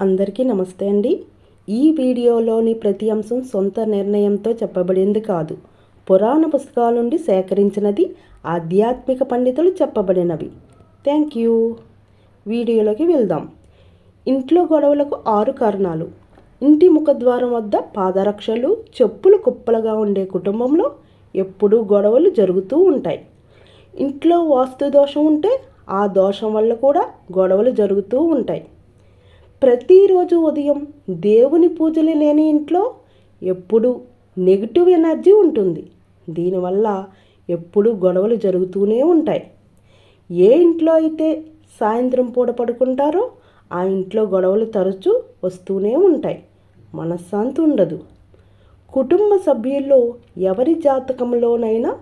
అందరికీ నమస్తే అండి. ఈ వీడియోలోని ప్రతి అంశం సొంత నిర్ణయంతో చెప్పబడింది కాదు. పురాణ పుస్తకాల నుండి సేకరించినది ఆధ్యాత్మిక పండితులు చెప్పబడినవి. Thank you. వీడియోలోకి వెళ్దాం. ఇంట్లో గొడవలకు ఆరు కారణాలు. ఇంటి ముఖద్వారం వద్ద పాదరక్షలు చెప్పులు కుప్పలుగా ఉండే కుటుంబంలో ఎప్పుడూ గొడవలు జరుగుతూ ఉంటాయి. ఇంట్లో వాస్తు దోషం ఉంటే ఆ దోషం వల్ల కూడా గొడవలు జరుగుతూ ఉంటాయి. ప్రతిరోజు ఉదయం దేవుని పూజలు లేని ఇంట్లో ఎప్పుడు నెగిటివ్ ఎనర్జీ ఉంటుంది. దీనివల్ల ఎప్పుడు గొడవలు జరుగుతూనే ఉంటాయి. ఏ ఇంట్లో అయితే సాయంత్రం పూట పడుకుంటారో ఆ ఇంట్లో గొడవలు తరచూ వస్తూనే ఉంటాయి. మనశ్శాంతి ఉండదు. కుటుంబ సభ్యుల్లో ఎవరి జాతకంలోనైనా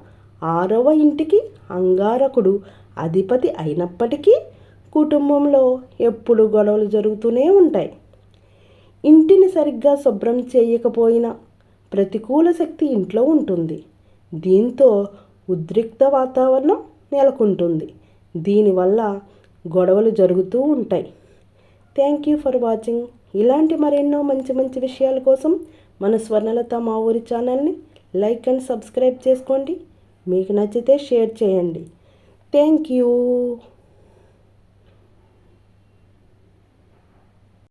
ఆరవ ఇంటికి అంగారకుడు అధిపతి అయినప్పటికీ కుటుంబంలో ఎప్పుడు గొడవలు జరుగుతూనే ఉంటాయి. ఇంటిని సరిగ్గా శుభ్రం చేయకపోయినా ప్రతికూల శక్తి ఇంట్లో ఉంటుంది. దీంతో ఉద్రిక్త వాతావరణం నెలకొంటుంది. దీనివల్ల గొడవలు జరుగుతూ ఉంటాయి. Thank you for watching. ఇలాంటి మరెన్నో మంచి మంచి విషయాల కోసం మన స్వర్ణలత మా ఊరి ఛానల్ని లైక్ అండ్ సబ్స్క్రైబ్ చేసుకోండి. మీకు నచ్చితే షేర్ చేయండి. Thank you.